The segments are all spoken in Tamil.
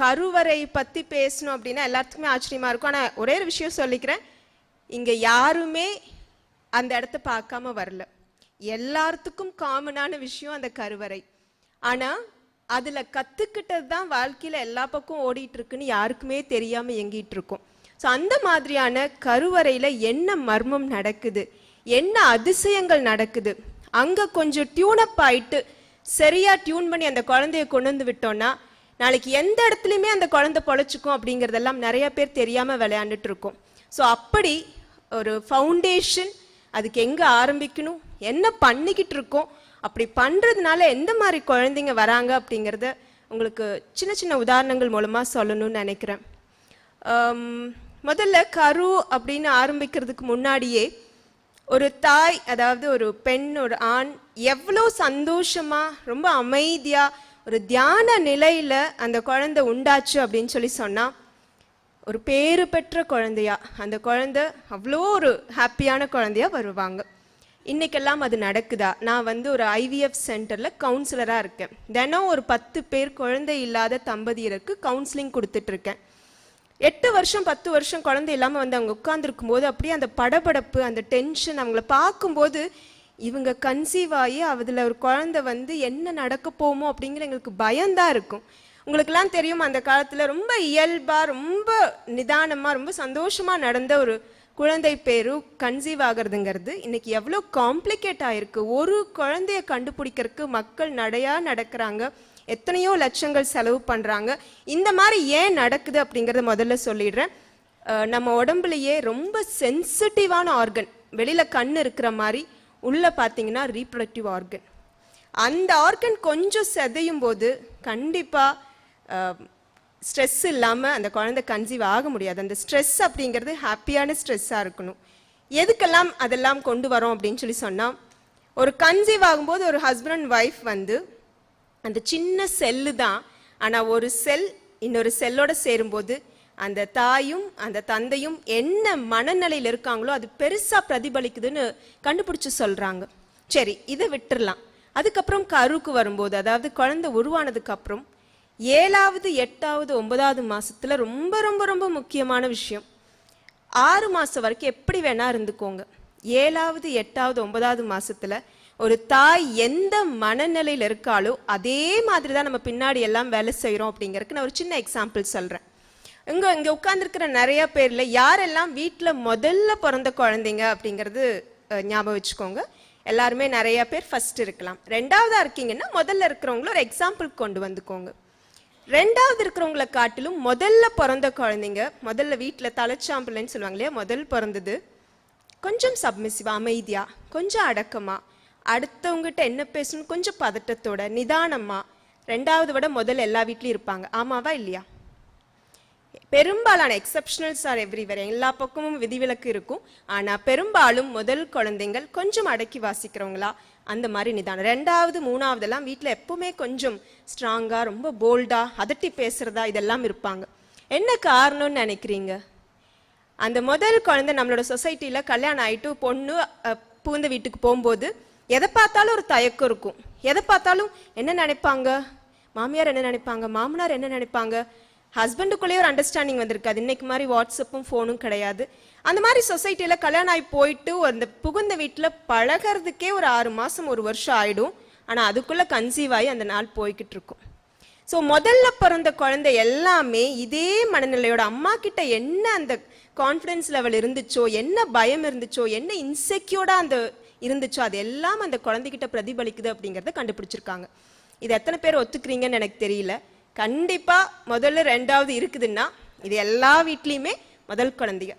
கருவறை பத்தி பேசணும் அப்படின்னா எல்லாத்துக்குமே ஆச்சரியமா இருக்கும். ஆனா ஒரே ஒரு விஷயம் சொல்லிக்கிறேன். இங்க யாருமே அந்த இடத்த பார்க்காம வரல. எல்லாத்துக்கும் காமனான விஷயம் அந்த கருவறை. ஆனா அதுல கத்துக்கிட்டது தான் வாழ்க்கையில எல்லா பக்கம் ஓடிட்டு இருக்குன்னு யாருக்குமே தெரியாம எங்கிட்டு இருக்கும். ஸோ அந்த மாதிரியான கருவறையில என்ன மர்மம் நடக்குது? என்ன அதிசயங்கள் நடக்குது? அங்க கொஞ்சம் டியூனப் ஆயிட்டு சரியா டியூன் பண்ணி அந்த குழந்தைய கொண்டு வந்து விட்டோம்னா நாளைக்கு எந்த இடத்துலையுமே அந்த குழந்தை பொழைச்சிக்கும் அப்படிங்கிறதெல்லாம் நிறைய பேர் தெரியாமல் விளையாண்டுட்டு இருக்கோம் ஸோ அப்படி ஒரு ஃபவுண்டேஷன் அதுக்கு எங்கே ஆரம்பிக்கணும்? என்ன பண்ணிக்கிட்டு இருக்கோம் அப்படி பண்ணுறதுனால எந்த மாதிரி குழந்தைங்க வராங்க அப்படிங்கிறத உங்களுக்கு சின்ன சின்ன உதாரணங்கள் மூலமாக சொல்லணும்னு நினைக்கிறேன். முதல்ல கரு அப்படின்னு ஆரம்பிக்கிறதுக்கு முன்னாடியே ஒரு தாய் அதாவது ஒரு பெண் ஒரு ஆண் எவ்வளோ சந்தோஷமாக ரொம்ப அமைதியாக ஒரு தியான நிலையில் அந்த குழந்தை உண்டாச்சு அப்படின்னு சொல்லி சொன்னால் ஒரு பேரு பெற்ற குழந்தையா அந்த குழந்தை அவ்வளோ ஒரு ஹாப்பியான குழந்தையா வருவாங்க. இன்னைக்கெல்லாம் அது நடக்குதா? நான் வந்து ஒரு ஐவிஎஃப் சென்டரில் கவுன்சிலராக இருக்கேன். தினம் ஒரு பத்து பேர் குழந்தை இல்லாத தம்பதியருக்கு கவுன்சிலிங் கொடுத்துட்ருக்கேன். எட்டு வருஷம் பத்து வருஷம் குழந்தை இல்லாமல் வந்து அவங்க உட்காந்துருக்கும் போது அப்படியே அந்த படபடப்பு அந்த டென்ஷன் அவங்கள பார்க்கும்போது இவங்க கன்சீவ் ஆகி அதில் ஒரு குழந்தை வந்து என்ன நடக்க போமோ அப்படிங்கிற எங்களுக்கு பயம்தான் இருக்கும். உங்களுக்கெல்லாம் தெரியும் அந்த காலத்தில் ரொம்ப இயல்பாக ரொம்ப நிதானமாக ரொம்ப சந்தோஷமாக நடந்த ஒரு குழந்தை பேரு கன்சீவ் ஆகிறதுங்கிறது இன்னைக்கு எவ்வளோ காம்ப்ளிகேட் ஆகிருக்கு ஒரு குழந்தைய கண்டுபிடிக்கிறதுக்கு மக்கள் நடையாக நடக்கிறாங்க. எத்தனையோ லட்சங்கள் செலவு பண்ணுறாங்க இந்த மாதிரி ஏன் நடக்குது அப்படிங்கிறத முதல்ல சொல்லிடுறேன். நம்ம உடம்புலயே ரொம்ப சென்சிட்டிவான ஆர்கன் வெளியில் கண் இருக்கிற மாதிரி உள்ள பார்த்தீங்கன்னா ரீப்ரொடக்டிவ் ஆர்கன் அந்த ஆர்கன் கொஞ்சம் செதையும் போது கண்டிப்பாக ஸ்ட்ரெஸ் இல்லாமல் அந்த குழந்தை கன்சீவ் ஆக முடியாது. அந்த ஸ்ட்ரெஸ் அப்படிங்கிறது ஹாப்பியான ஸ்ட்ரெஸ்ஸாக இருக்கணும். எதுக்கெல்லாம் அதெல்லாம் கொண்டு வரோம் அப்படின்னு சொல்லி சொன்னால் ஒரு கன்சீவ் ஆகும்போது ஒரு ஹஸ்பண்ட் அண்ட் ஒய்ஃப் வந்து அந்த சின்ன செல்லு தான். ஆனால் ஒரு செல் இன்னொரு செல்லோட சேரும்போது அந்த தாயும் அந்த தந்தையும் என்ன மனநிலையில் இருக்காங்களோ அது பெருசாக பிரதிபலிக்குதுன்னு கண்டுபிடிச்சு சொல்கிறாங்க சரி இதை விட்டுறலாம். அதுக்கப்புறம் கருக்கு வரும்போது அதாவது குழந்தை உருவானதுக்கு அப்புறம் ஏழாவது எட்டாவது ஒன்பதாவது மாதத்தில் ரொம்ப ரொம்ப ரொம்ப முக்கியமான விஷயம். ஆறு மாதம் வரைக்கும் எப்படி வேணா இருந்துக்கோங்க. ஏழாவது எட்டாவது ஒன்பதாவது மாதத்தில் ஒரு தாய் எந்த மனநிலையில் இருக்காளோ அதே மாதிரி தான் நம்ம பின்னாடி எல்லாம் வேலை செய்கிறோம் அப்படிங்கறதுக்கு நான் ஒரு சின்ன எக்ஸாம்பிள் சொல்கிறேன் இங்கே இங்கே உட்காந்துருக்கிற நிறைய பேரில் யாரெல்லாம் வீட்டில் முதல்ல பிறந்த குழந்தைங்க அப்படிங்கிறது ஞாபகம் வச்சுக்கோங்க. எல்லாருமே நிறைய பேர் ஃபஸ்ட்டு இருக்கலாம். ரெண்டாவதாக இருக்கீங்கன்னா முதல்ல இருக்கிறவங்கள ஒரு எக்ஸாம்பிள் கொண்டு வந்துக்கோங்க. ரெண்டாவது இருக்கிறவங்களை காட்டிலும் முதல்ல பிறந்த குழந்தைங்க முதல்ல வீட்டில் தலைச்சாம்பலன்னு சொல்லுவாங்க இல்லையா முதல் பிறந்தது கொஞ்சம் சப்மிசிவாக அமைதியாக கொஞ்சம் அடக்கமாக அடுத்தவங்ககிட்ட என்ன பேசணும் கொஞ்சம் பதட்டத்தோட நிதானமாக ரெண்டாவது விட முதல்ல எல்லா வீட்லேயும் இருப்பாங்க. ஆமாவா இல்லையா? பெரும்பாலான எக்ஸப்ஷனல்ஸ் ஆர் எவ்ரிவேர் எல்லா பக்கமும் விதிவிலக்கு இருக்கும். ஆனால் பெரும்பாலும் முதல் குழந்தைங்கள் கொஞ்சம் அடக்கி வாசிக்கிறவங்களா? அந்த மாதிரி நிதானம். ரெண்டாவது மூணாவதெல்லாம் வீட்டில் எப்பவுமே கொஞ்சம் ஸ்ட்ராங்காக ரொம்ப போல்டாக அதட்டி பேசுகிறதா இதெல்லாம் இருப்பாங்க. என்ன காரணம்னு நினைக்கிறீங்க? அந்த முதல் குழந்தை நம்மளோட சொசைட்டியில் கல்யாணம் ஆகிட்டு பொண்ணு பூந்த வீட்டுக்கு போகும்போது எதை பார்த்தாலும் ஒரு தயக்கம் இருக்கும். எதை பார்த்தாலும் என்ன நினைப்பாங்க? மாமியார் என்ன நினைப்பாங்க? மாமனார் என்ன நினைப்பாங்க? ஹஸ்பண்டுக்குள்ளேயே um, um ஒரு அண்டர்ஸ்டாண்டிங் வந்திருக்காது இன்னைக்கு மாதிரி வாட்ஸ்அப்பும் ஃபோனும் கிடையாது அந்த மாதிரி சொசைட்டியில் கல்யாணம் ஆகி போயிட்டு அந்த புகுந்த வீட்டில் பழகிறதுக்கே ஒரு ஆறு மாதம் ஒரு வருஷம் ஆகிடும் ஆனால் அதுக்குள்ளே கன்சீவ் ஆகி அந்த நாள் போய்கிட்டு இருக்கும் ஸோ முதல்ல பிறந்த குழந்தை எல்லாமே இதே மனநிலையோட அம்மா கிட்ட என்ன அந்த கான்ஃபிடென்ஸ் லெவல் இருந்துச்சோ என்ன பயம் இருந்துச்சோ என்ன இன்செக்யூர்டாக அந்த இருந்துச்சோ அது எல்லாம் அந்த குழந்தைகிட்ட பிரதிபலிக்குது அப்படிங்கிறத கண்டுபிடிச்சிருக்காங்க. இது எத்தனை பேர் ஒத்துக்கிறீங்கன்னு எனக்கு தெரியல. கண்டிப்பாக முதல்ல ரெண்டாவது இருக்குதுன்னா இது எல்லா வீட்லேயுமே முதல் குழந்தைங்க.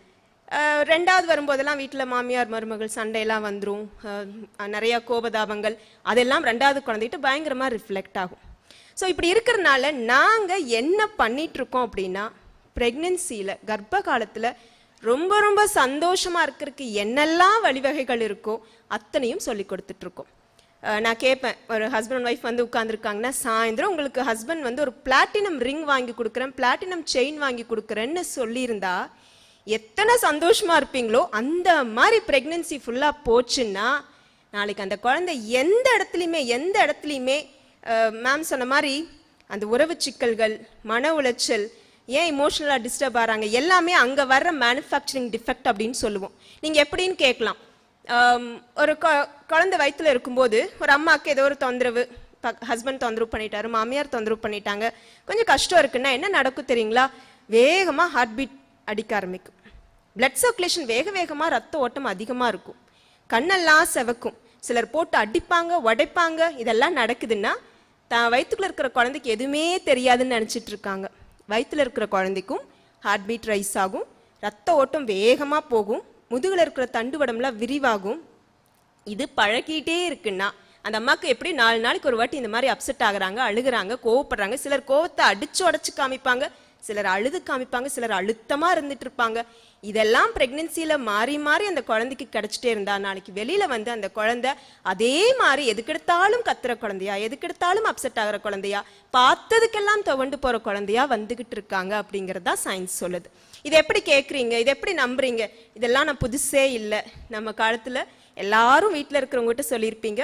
ரெண்டாவது வரும்போதெல்லாம் வீட்டில் மாமியார் மருமகள் சண்டையெல்லாம் வந்துடும் நிறையா கோபதாபங்கள். அதெல்லாம் ரெண்டாவது குழந்தைகிட்ட பயங்கரமாக ரிஃப்ளெக்ட் ஆகும். ஸோ இப்படி இருக்கிறனால நாங்கள் என்ன பண்ணிகிட்ருக்கோம் அப்படின்னா ப்ரெக்னென்சியில் கர்ப்ப காலத்தில் ரொம்ப ரொம்ப சந்தோஷமாக இருக்கிறதுக்கு என்னெல்லாம் வழிவகைகள் இருக்கோ அத்தனையும் சொல்லி கொடுத்துட்ருக்கோம் நான் கேட்பேன் ஒரு ஹஸ்பண்ட் ஒய்ஃப் வந்து உட்காந்துருக்காங்கன்னா சாயந்தரம் உங்களுக்கு ஹஸ்பண்ட் வந்து ஒரு பிளாட்டினம் ரிங் வாங்கி கொடுக்குறேன் பிளாட்டினம் செயின் வாங்கி கொடுக்குறேன்னு சொல்லியிருந்தா எத்தனை சந்தோஷமாக இருப்பீங்களோ அந்த மாதிரி ப்ரெக்னென்சி ஃபுல்லாக போச்சுன்னா நாளைக்கு அந்த குழந்தை எந்த இடத்துலையுமே எந்த இடத்துலையுமே மேம் சொன்ன மாதிரி அந்த உறவு சிக்கல்கள் மன உளைச்சல் ஏன் இமோஷனலாக டிஸ்டர்ப் ஆகிறாங்க எல்லாமே அங்கே வர்ற மேனுஃபேக்சரிங் டிஃபெக்ட் அப்படின்னு சொல்லுவோம். நீங்கள் எப்படின்னு கேட்கலாம். Um, ஒரு கொ- குழந்தை வயிற்றுல இருக்கும்போது ஒரு அம்மாவுக்கு ஏதோ ஒரு தொந்தரவு ஹஸ்பண்ட் தொந்தரவு பண்ணிட்டாரு மாமியார் தொந்தரவு பண்ணிட்டாங்க கொஞ்சம் கஷ்டம் இருக்குன்னா என்ன நடக்கும் தெரியுங்களா? வேகமாக ஹார்ட் பீட் அடிக்க ஆரம்பிக்கும். பிளட் சர்க்குலேஷன் வேக வேகமாக ரத்த ஓட்டம் அதிகமாக இருக்கும். கண்ணெல்லாம் செவக்கும். சிலர் போட்டு அடிப்பாங்க உடைப்பாங்க இதெல்லாம் நடக்குதுன்னா தான் வயிற்றுக்குள்ள இருக்கிற குழந்தைக்கு எதுவுமே தெரியாதுன்னு நினச்சிட்டு இருக்காங்க. வயிற்றுல இருக்கிற குழந்தைக்கும் ஹார்ட் பீட் ரைஸ் ஆகும். ரத்த ஓட்டம் வேகமாக போகும். முதுகில் இருக்கிற தண்டுவடம்லாம் விரிவாகும். இது பழகிட்டே இருக்குன்னா அந்த அம்மாவுக்கு எப்படி நாலு நாளைக்கு ஒரு வாட்டி இந்த மாதிரி அப்செட் ஆகுறாங்க அழுகுறாங்க கோவப்படுறாங்க சிலர் கோவத்தை அடிச்சு உடச்சு காமிப்பாங்க. சிலர் அழுது காமிப்பாங்க சிலர் அழுத்தமாக இருந்துட்டு இருப்பாங்க இதெல்லாம் ப்ரெக்னென்சியில் மாறி மாறி அந்த குழந்தைக்கு கிடச்சிட்டே இருந்தா நாளைக்கு வெளியில் வந்து அந்த குழந்தை அதே மாதிரி எதுக்கெடுத்தாலும் கத்துற குழந்தையா எதுக்கெடுத்தாலும் அப்செட் ஆகிற குழந்தையா பார்த்ததுக்கெல்லாம் துவண்டு போகிற குழந்தையா வந்துக்கிட்டு இருக்காங்க அப்படிங்கறதா சயின்ஸ் சொல்லுது. இதை எப்படி கேட்குறீங்க இதை எப்படி நம்புறீங்க? இதெல்லாம் நான் புதுசே இல்லை. நம்ம காலத்தில் எல்லாரும் வீட்டில் இருக்கிறவங்ககிட்ட சொல்லியிருப்பீங்க.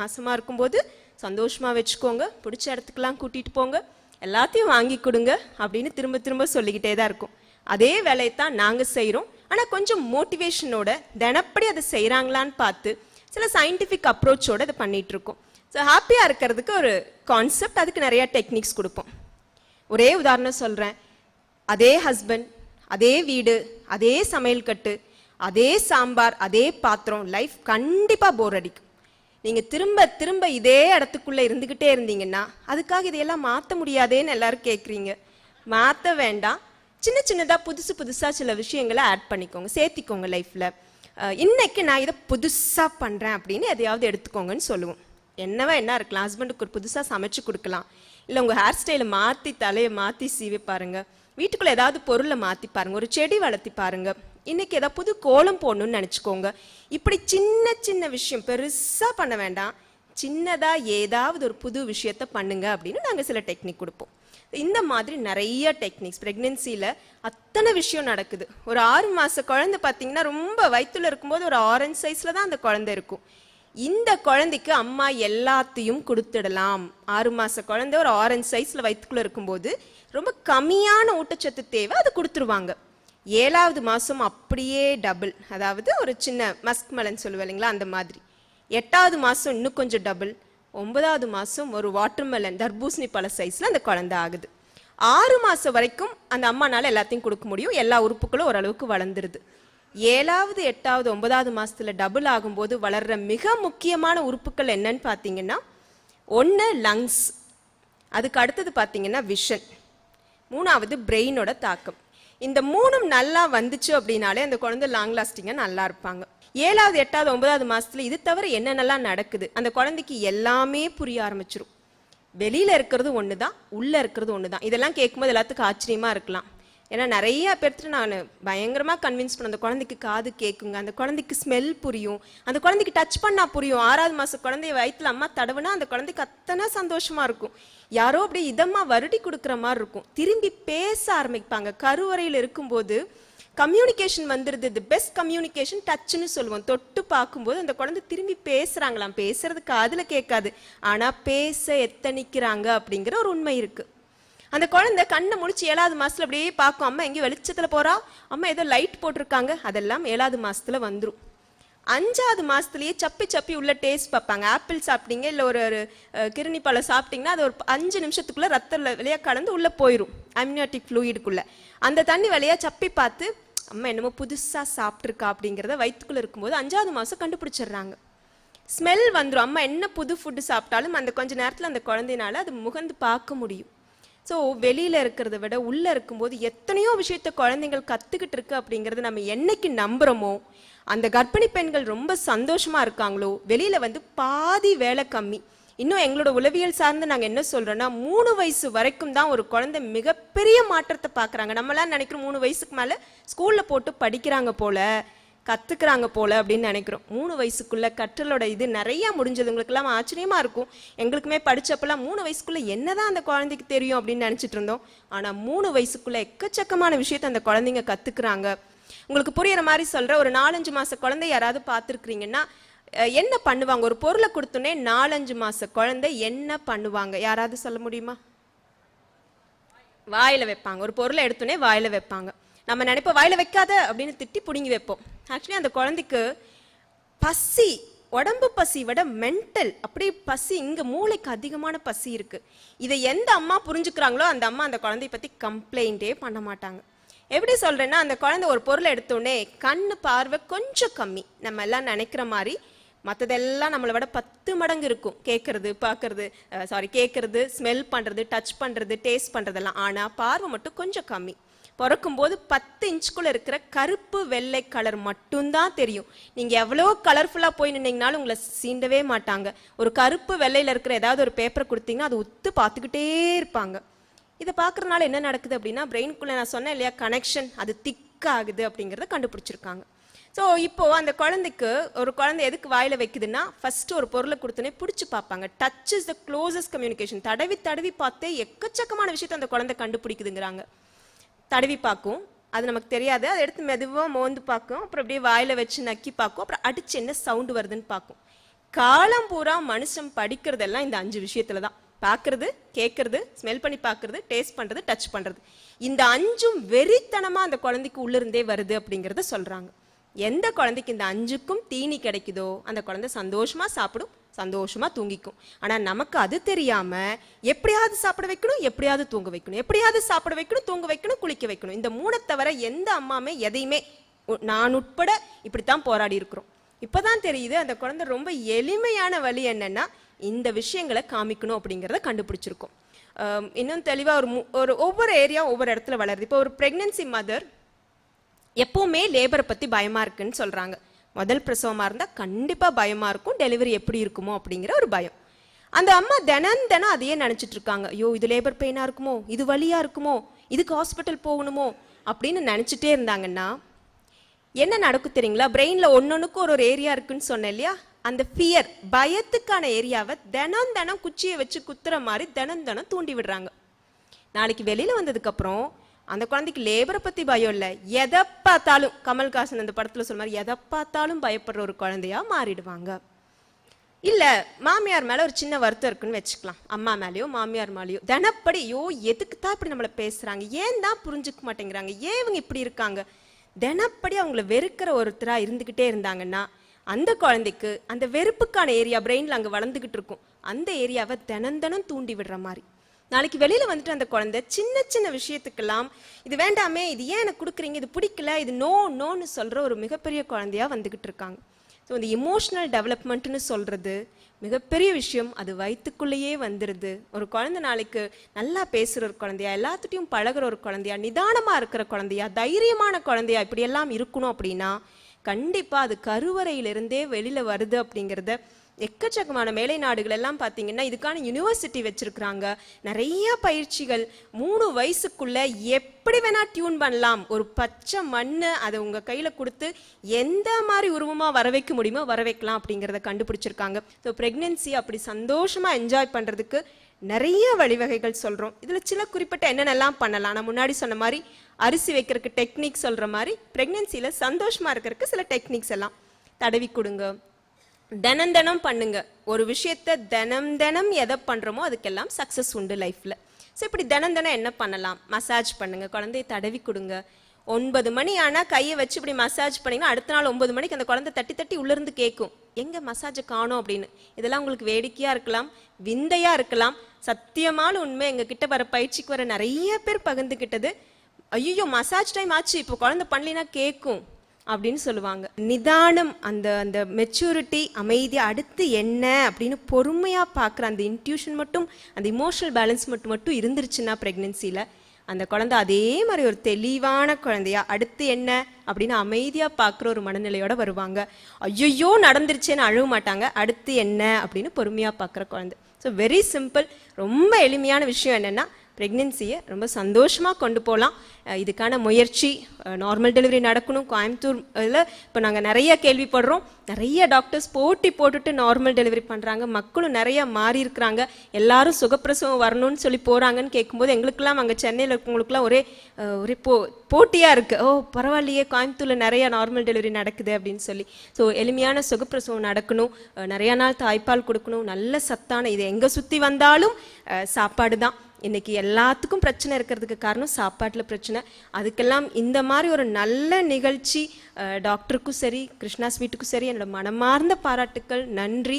மாசமாக இருக்கும்போது சந்தோஷமாக வச்சுக்கோங்க. பிடிச்ச இடத்துக்கெல்லாம் கூட்டிகிட்டு போங்க. எல்லாத்தையும் வாங்கி கொடுங்க அப்படின்னு திரும்ப திரும்ப சொல்லிக்கிட்டே தான் இருக்கும். அதே வேலையை தான் நாங்கள் செய்கிறோம் ஆனால் கொஞ்சம் மோட்டிவேஷனோட தினப்படி அதை செய்கிறாங்களான்னு பார்த்து சில சயின்டிஃபிக் அப்ரோச்சோடு அதை பண்ணிகிட்ருக்கோம் ஸோ ஹாப்பியாக இருக்கிறதுக்கு ஒரு கான்செப்ட் அதுக்கு நிறையா டெக்னிக்ஸ் கொடுப்போம். ஒரே உதாரணம் சொல்கிறேன் அதே ஹஸ்பண்ட் அதே வீடு அதே சமையல் கட்டு அதே சாம்பார் அதே பாத்திரம் லைஃப் கண்டிப்பாக போர் அடிக்கும். நீங்கள் திரும்ப திரும்ப இதே இடத்துக்குள்ளே இருந்துக்கிட்டே இருந்தீங்கன்னா அதுக்காக இதையெல்லாம் மாற்ற முடியாதேன்னு எல்லாரும் கேட்குறீங்க மாற்ற வேண்டாம். சின்ன சின்னதாக புதுசு புதுசாக சில விஷயங்களை ஆட் பண்ணிக்கோங்க சேர்த்திக்கோங்க லைஃப்பில் இன்னைக்கு நான் இதை புதுசாக பண்ணுறேன் அப்படின்னு எதையாவது எடுத்துக்கோங்கன்னு சொல்லுவோம். என்னவா என்ன இருக்கலாம்? ஹஸ்பண்டுக்கு ஒரு புதுசாக சமைச்சு கொடுக்கலாம். இல்லை உங்கள் ஹேர் ஸ்டைலை மாற்றி தலையை மாற்றி சீவி பாருங்கள் வீட்டுக்குள்ளே ஏதாவது பொருளை மாற்றி பாருங்கள் ஒரு செடி வளர்த்தி பாருங்கள் இன்னைக்கு ஏதாவது புது கோலம் போடணும்னு நினச்சிக்கோங்க. இப்படி சின்ன சின்ன விஷயம் பெருசாக பண்ண வேண்டாம். சின்னதாக ஏதாவது ஒரு புது விஷயத்த பண்ணுங்க அப்படின்னு நாங்கள் சில டெக்னிக் கொடுப்போம். இந்த மாதிரி நிறைய டெக்னிக்ஸ் ப்ரெக்னென்சியில் அத்தனை விஷயம் நடக்குது. ஒரு ஆறு மாத குழந்தை பார்த்தீங்கன்னா ரொம்ப வயிற்றுல இருக்கும்போது ஒரு ஆரஞ்சு சைஸில் தான் அந்த குழந்தை இருக்கும். இந்த குழந்தைக்கு அம்மா எல்லாத்தையும் கொடுத்துடலாம். ஆறு மாத குழந்தை ஒரு ஆரஞ்சு சைஸில் வயிற்றுக்குள்ளே இருக்கும்போது ரொம்ப கம்மியான ஊட்டச்சத்து தேவை அது கொடுத்துருவாங்க. ஏழாவது மாதம் அப்படியே டபுள் அதாவது ஒரு சின்ன மஸ்க் மலன் சொல்லுவேன் இல்லைங்களா அந்த மாதிரி. எட்டாவது மாதம் இன்னும் கொஞ்சம் டபுள் ஒன்பதாவது மாதம் ஒரு வாட்டர்மெலன் தர்பூசணி பழ சைஸில் அந்த குழந்தை ஆகுது. ஆறு மாதம் வரைக்கும் அந்த அம்மானால் எல்லாத்தையும் கொடுக்க முடியும். எல்லா உறுப்புகளும் ஓரளவுக்கு வளர்ந்துருது. ஏழாவது எட்டாவது ஒன்பதாவது மாதத்தில் டபுள் ஆகும்போது வளர்கிற மிக முக்கியமான உறுப்புகள் என்னன்னு பார்த்தீங்கன்னா ஒன்று லங்ஸ் அதுக்கு அடுத்தது பார்த்தீங்கன்னா விஷன் மூணாவது பிரெயினோட தாக்கம். இந்த மூணும் நல்லா வந்துச்சு அப்படின்னாலே அந்த குழந்தை லாங் லாஸ்டிங்காக நல்லா இருப்பாங்க. ஏழாவது எட்டாவது ஒன்பதாவது மாதத்தில் இது தவிர என்னென்னலாம் நடக்குது அந்த குழந்தைக்கு எல்லாமே புரிய ஆரம்பிச்சிரும். வெளியில் இருக்கிறது ஒன்று தான் உள்ளே இருக்கிறது ஒன்று தான் இதெல்லாம் கேட்கும்போது எல்லாத்துக்கும் ஆச்சரியமாக இருக்கலாம். ஏன்னா நிறைய பேர்த்து நான் பயங்கரமாக கன்வின்ஸ் பண்ண அந்த குழந்தைக்கு காது கேட்குங்க அந்த குழந்தைக்கு ஸ்மெல் புரியும். அந்த குழந்தைக்கு டச் பண்ணால் புரியும். ஆறாவது மாதம் குழந்தைய வயிற்றுல அம்மா தடவுனா அந்த குழந்தைக்கு அத்தனை சந்தோஷமாக இருக்கும். யாரோ அப்படியே இதமாக வருடி கொடுக்குற மாதிரி இருக்கும். திரும்பி பேச ஆரம்பிப்பாங்க. கருவறையில் இருக்கும்போது கம்யூனிகேஷன் வந்துடுது தி பெஸ்ட் கம்யூனிகேஷன் டச்னு சொல்லுவோம். தொட்டு பார்க்கும்போது அந்த குழந்தை திரும்பி பேசுகிறாங்களாம் பேசுறது காதில் கேட்காது. ஆனால் பேச எத்தனிக்கிறாங்க அப்படிங்கிற ஒரு உண்மை இருக்குது அந்த குழந்தை கண்ணை முடிச்சு ஏழாவது மாசத்துல அப்படியே பார்க்கும். அம்மா எங்கேயும் வெளிச்சத்துல போறா. அம்மா ஏதோ லைட் போட்டிருக்காங்க. அதெல்லாம் ஏழாவது மாசத்துல வந்துடும் அஞ்சாவது மாசத்துலயே சப்பி சப்பி உள்ள டேஸ்ட் பார்ப்பாங்க. ஆப்பிள் சாப்பிட்டீங்க இல்ல ஒரு ஒரு கிருணி பழம் சாப்பிட்டீங்கன்னா அது ஒரு அஞ்சு நிமிஷத்துக்குள்ள ரத்த வழியா கலந்து உள்ள போயிடும் அம்னியாட்டிக் ஃப்ளூயிடுக்குள்ள அந்த தண்ணி வழியா சப்பி பார்த்து அம்மா என்னமோ புதுசா சாப்பிட்ருக்கா அப்படிங்கிறத வயிற்றுக்குள்ள இருக்கும்போது அஞ்சாவது மாசம் கண்டுபிடிச்சிடுறாங்க. ஸ்மெல் வந்துடும் அம்மா என்ன புது ஃபுட்டு சாப்பிட்டாலும் அந்த கொஞ்ச நேரத்தில் அந்த குழந்தைனால அது முகந்து பார்க்க முடியும். ஸோ வெளியில் இருக்கிறத விட உள்ளே இருக்கும்போது எத்தனையோ விஷயத்த குழந்தைங்கள் கற்றுக்கிட்டு இருக்கு அப்படிங்கிறது நம்ம என்னைக்கு நம்புகிறோமோ அந்த கர்ப்பிணி பெண்கள் ரொம்ப சந்தோஷமாக இருக்காங்களோ வெளியில் வந்து பாதி வேலை கம்மி. இன்னும் எங்களோட உளவியல் சார்ந்து நாங்கள் என்ன சொல்கிறோன்னா மூணு வயசு வரைக்கும் தான் ஒரு குழந்தை மிகப்பெரிய மாற்றத்தை பார்க்குறாங்க நம்மளாம் நினைக்கிறோம் மூணு வயசுக்கு மேலே ஸ்கூலில் போட்டு படிக்கிறாங்க போல. கற்றுக்குறாங்க போல அப்படின்னு நினைக்கிறோம். மூணு வயசுக்குள்ளே கற்றலோட இது நிறையா முடிஞ்சது. உங்களுக்கெல்லாம் ஆச்சரியமாக இருக்கும். எங்களுக்குமே படித்தப்பெல்லாம் மூணு வயசுக்குள்ள என்னதான் அந்த குழந்தைக்கு தெரியும் அப்படின்னு நினச்சிட்டு இருந்தோம். ஆனால் மூணு வயசுக்குள்ளே எக்கச்சக்கமான விஷயத்தை அந்த குழந்தைங்க கற்றுக்குறாங்க உங்களுக்கு புரியுற மாதிரி சொல்கிற ஒரு நாலஞ்சு மாத குழந்தை யாராவது பார்த்துருக்குறீங்கன்னா என்ன பண்ணுவாங்க? ஒரு பொருளை கொடுத்தோன்னே நாலஞ்சு மாத குழந்தை என்ன பண்ணுவாங்க? யாராவது சொல்ல முடியுமா? வாயில் வைப்பாங்க. ஒரு பொருளை எடுத்தோன்னே வாயில் வைப்பாங்க. நம்ம நினைப்போம் வாயில வைக்காத அப்படின்னு திட்டி பிடுங்கி வைப்போம். ஆக்சுவலி அந்த குழந்தைக்கு பசி உடம்பு பசி விட மென்டல் அப்படியே பசி இங்க மூளைக்கு அதிகமான பசி இருக்கு. இதை எந்த அம்மா புரிஞ்சுக்கிறாங்களோ அந்த அம்மா அந்த குழந்தைய பத்தி கம்ப்ளைண்டே பண்ண மாட்டாங்க. எப்படி சொல்றேன்னா அந்த குழந்தை ஒரு பொருளை எடுத்தோடனே கண்ணு பார்வை கொஞ்சம் கம்மி. நம்ம எல்லாம் நினைக்கிற மாதிரி மற்றதெல்லாம் நம்மளை விட பத்து மடங்கு இருக்கும். கேட்கறது பார்க்கறது சாரி கேட்கறது ஸ்மெல் பண்ணுறது டச் பண்ணுறது டேஸ்ட் பண்ணுறதெல்லாம் ஆனால் பார்வை மட்டும் கொஞ்சம் கம்மி. பிறக்கும்போது பத்து இன்ச்சுக்குள்ளே இருக்கிற கருப்பு வெள்ளை கலர் மட்டும்தான் தெரியும். நீங்கள் எவ்வளோ கலர்ஃபுல்லாக போய் நின்னீங்கனாலும் உங்களை சீண்டவே மாட்டாங்க. ஒரு கருப்பு வெள்ளையில இருக்கிற ஏதாவது ஒரு பேப்பரை கொடுத்தீங்கன்னா அது உத்து பார்த்துக்கிட்டே இருப்பாங்க. இதை பார்க்குறனால என்ன நடக்குது அப்படின்னா பிரெயினுக்குள்ள நான் சொன்னேன் இல்லையா கனெக்ஷன் அது திக் ஆகுது அப்படிங்கிறத கண்டுபிடிச்சிருக்காங்க. ஸோ இப்போது அந்த குழந்தைக்கு ஒரு குழந்தை எதுக்கு வாயில் வைக்குதுன்னா ஃபஸ்ட்டு ஒரு பொருளை கொடுத்தோன்னே பிடிச்சி பார்ப்பாங்க. Touch is the closest communication தடவி தடவி பார்த்தே எக்கச்சக்கமான விஷயத்தை அந்த குழந்தை கண்டுபிடிக்குதுங்கிறாங்க. தடவி பார்க்கும். அது நமக்கு தெரியாது. அதை எடுத்து மெதுவாக மோந்து பார்க்கும். அப்புறம் அப்படியே வாயில் வச்சு நக்கி பார்க்கும். அப்புறம் அடிச்சு என்ன சவுண்டு வருதுன்னு பார்க்கும். காலம் பூரா மனுஷன் படிக்கிறதெல்லாம் இந்த அஞ்சு விஷயத்துல தான். பார்க்கறது கேட்கறது ஸ்மெல் பண்ணி பார்க்கறது டேஸ்ட் பண்றது டச் பண்றது. இந்த அஞ்சும் வெறித்தனமாக அந்த குழந்தைக்கு உள்ளிருந்தே வருது அப்படிங்கிறத சொல்றாங்க. எந்த குழந்தைக்கு இந்த அஞ்சுக்கும் தீனி கிடைக்குதோ அந்த குழந்தை சந்தோஷமா சாப்பிடும். சந்தோஷமாக தூங்கிக்கும். ஆனால் நமக்கு அது தெரியாமல் எப்படியாவது சாப்பிட வைக்கணும் எப்படியாவது தூங்க வைக்கணும். எப்படியாவது சாப்பிட வைக்கணும் தூங்க வைக்கணும் குளிக்க வைக்கணும். இந்த மூணை தவிர எந்த அம்மாவுமே எதையுமே நான் உட்பட இப்படித்தான் போராடி இருக்கிறோம். இப்பதான் தெரியுது அந்த குழந்தை ரொம்ப எளிமையான வழி என்னன்னா இந்த விஷயங்களை காமிக்கணும் அப்படிங்கிறத கண்டுபிடிச்சிருக்கோம். இன்னும் தெளிவாக ஒரு ஒரு ஒவ்வொரு ஏரியா ஒவ்வொரு இடத்துல வளருது. இப்போ ஒரு ப்ரெக்னென்சி மதர் எப்போவுமே லேபரை பற்றி பயமாக இருக்குன்னு சொல்கிறாங்க முதல் பிரசவமாக இருந்தால் கண்டிப்பாக பயமாக இருக்கும். டெலிவரி எப்படி இருக்குமோ அப்படிங்கிற ஒரு பயம். அந்த அம்மா தினம் தினம் அதையே நினச்சிட்டு இருக்காங்க. ஐயோ இது லேபர் பெயினாக இருக்குமோ? இது வழியாக இருக்குமோ? இதுக்கு ஹாஸ்பிட்டல் போகணுமோ? அப்படின்னு நினச்சிட்டே இருந்தாங்கன்னா என்ன நடக்கும் தெரியுங்களா? பிரெயினில் ஒன்றொன்றுக்கும் ஒரு ஒரு ஏரியா இருக்குன்னு சொன்னேன் இல்லையா? அந்த ஃபியர் பயத்துக்கான ஏரியாவை தினம் தினம் குச்சியை வச்சு குத்துற மாதிரி தினம் தினம் தூண்டி விடுறாங்க. நாளைக்கு வெளியில் வந்ததுக்கப்புறம் அந்த குழந்தைக்கு லேபரை பற்றி பயம் இல்லை. எதை பார்த்தாலும் கமல்ஹாசன் அந்த படத்தில் சொல்ற மாதிரி எதை பார்த்தாலும் பயப்படுற ஒரு குழந்தையா மாறிடுவாங்க. இல்லை மாமியார் மேலே ஒரு சின்ன வருத்தம் இருக்குன்னு வச்சுக்கலாம். அம்மா மேலேயோ மாமியார் மேலேயோ. தினப்படி ஐயோ எதுக்கு தான் இப்படி நம்மளை பேசுகிறாங்க ஏன் தான் புரிஞ்சுக்க மாட்டேங்கிறாங்க? ஏன் இவங்க இப்படி இருக்காங்க? தினப்படி அவங்கள வெறுக்கிற ஒருத்தராக இருந்துக்கிட்டே இருந்தாங்கன்னா அந்த குழந்தைக்கு அந்த வெறுப்புக்கான ஏரியா பிரெயினில் அங்கே வளர்ந்துக்கிட்டு இருக்கும். அந்த ஏரியாவை தினம் தினம் தூண்டி விடுற மாதிரி. நாளைக்கு வெளியில வந்துட்டு அந்த குழந்தை சின்ன சின்ன விஷயத்துக்கெல்லாம் இது வேண்டாமே இது ஏன் எனக்கு கொடுக்குறீங்க? இது பிடிக்கல. இது நோ நோன்னு சொல்ற ஒரு மிகப்பெரிய குழந்தையா வந்துகிட்டு இருக்காங்க. ஸோ இந்த இமோஷனல் டெவலப்மெண்ட்னு சொல்றது மிகப்பெரிய விஷயம். அது வயிற்றுக்குள்ளேயே வந்துடுது ஒரு குழந்தை நாளைக்கு நல்லா பேசுகிற ஒரு குழந்தையா எல்லாத்துட்டையும் பழகுற ஒரு குழந்தையா நிதானமாக இருக்கிற குழந்தையா தைரியமான குழந்தையா இப்படியெல்லாம் இருக்கணும் அப்படின்னா கண்டிப்பாக அது கருவறையிலிருந்தே வெளியில் வருது அப்படிங்கிறத எக்கச்சக்கமான மேலை நாடுகள் எல்லாம் பார்த்தீங்கன்னா இதுக்கான யூனிவர்சிட்டி வச்சிருக்கிறாங்க. நிறைய பயிற்சிகள். மூணு வயசுக்குள்ள எப்படி வேணா டியூன் பண்ணலாம். ஒரு பச்சை மண் அதை உங்க கையில கொடுத்து எந்த மாதிரி உருவமா வர வைக்க முடியுமோ வர வைக்கலாம் அப்படிங்கிறத கண்டுபிடிச்சிருக்காங்க. ஸோ பிரெக்னன்சி அப்படி சந்தோஷமா என்ஜாய் பண்றதுக்கு நிறைய வழிவகைகள் சொல்கிறோம் இதில் சில குறிப்பிட்ட என்னென்னலாம் பண்ணலாம். நான் முன்னாடி சொன்ன மாதிரி அரிசி வைக்கிறதுக்கு டெக்னிக் சொல்கிற மாதிரி ப்ரெக்னென்சியில் சந்தோஷமாக இருக்கிறதுக்கு சில டெக்னிக்ஸ் எல்லாம். தடவி கொடுங்க. தினம் தினம் பண்ணுங்க. ஒரு விஷயத்த தினம் தினம் எதை பண்றோமோ அதுக்கெல்லாம் சக்சஸ் உண்டு லைஃப்ல ஸோ இப்படி தினம் தினம் என்ன பண்ணலாம்? மசாஜ் பண்ணுங்க. குழந்தைய தடவி கொடுங்க. ஒன்பது மணி ஆனால் கையை வச்சு இப்படி மசாஜ் பண்ணிங்கன்னா அடுத்த நாள் ஒன்பது மணிக்கு அந்த குழந்தை தட்டி தட்டி உள்ளிருந்து கேட்கும் எங்கே மசாஜை காணோம் அப்படின்னு. இதெல்லாம் உங்களுக்கு வேடிக்கையாக இருக்கலாம் விந்தையாக இருக்கலாம். சத்தியமான உண்மை எங்கள் கிட்ட வர பயிற்சிக்கு வர நிறைய பேர் பகிர்ந்துக்கிட்டது ஐயோ மசாஜ் டைம் ஆச்சு. இப்போ குழந்தை பண்ணலினா கேட்கும் அப்படின்னு சொல்லுவாங்க. நிதானம் அந்த அந்த மெச்சூரிட்டி அமைதி அடுத்து என்ன அப்படின்னு பொறுமையாக பார்க்குற அந்த இன்ட்யூஷன் மட்டும் அந்த இமோஷனல் பேலன்ஸ் மட்டும் மட்டும் இருந்துருச்சுன்னா ப்ரெக்னென்சியில் அந்த குழந்தை அதே மாதிரி ஒரு தெளிவான குழந்தையா அடுத்து என்ன அப்படின்னு அமைதியாக பார்க்குற ஒரு மனநிலையோட வருவாங்க. ஐயோ நடந்துருச்சேன்னு அழுவ மாட்டாங்க. அடுத்து என்ன அப்படின்னு பொறுமையாக பார்க்குற குழந்தை. ஸோ வெரி சிம்பிள் ரொம்ப எளிமையான விஷயம் என்னென்னா ப்ரெக்னென்சியை ரொம்ப சந்தோஷமாக கொண்டு போகலாம் இதுக்கான முயற்சி நார்மல் டெலிவரி நடக்கணும். கோயம்புத்தூர் இதில் இப்போ நாங்கள் நிறைய கேள்விப்படுறோம். நிறைய டாக்டர்ஸ் போட்டி போட்டுட்டு நார்மல் டெலிவரி பண்ணுறாங்க மக்களும் நிறைய மாறி இருக்கிறாங்க. எல்லாரும் சுகப்பிரசவம் வரணும்னு சொல்லி போகிறாங்கன்னு கேட்கும்போது எங்களுக்கெல்லாம் அங்கே சென்னையில் இருக்கவங்களுக்குலாம் ஒரே ஒரே போ போட்டியாக இருக்குது ஓ பரவாயில்லையே கோயம்புத்தூரில் நிறைய நார்மல் டெலிவரி நடக்குது அப்படின்னு சொல்லி. ஸோ எளிமையான சுகப்பிரசவம் நடக்கணும். நிறையா நாள் தாய்ப்பால் கொடுக்கணும். நல்ல சத்தான இது எங்கே சுற்றி வந்தாலும் சாப்பாடு தான் இன்னைக்கு எல்லாத்துக்கும் பிரச்சனை இருக்கிறதுக்கு காரணம் சாப்பாட்டில் பிரச்சனை. அதுக்கெல்லாம் இந்த மாதிரி ஒரு நல்ல நிகழ்ச்சி டாக்டருக்கும் சரி கிருஷ்ணா ஸ்வீட்டுக்கும் சரி என்னோட மனமார்ந்த பாராட்டுக்கள் நன்றி.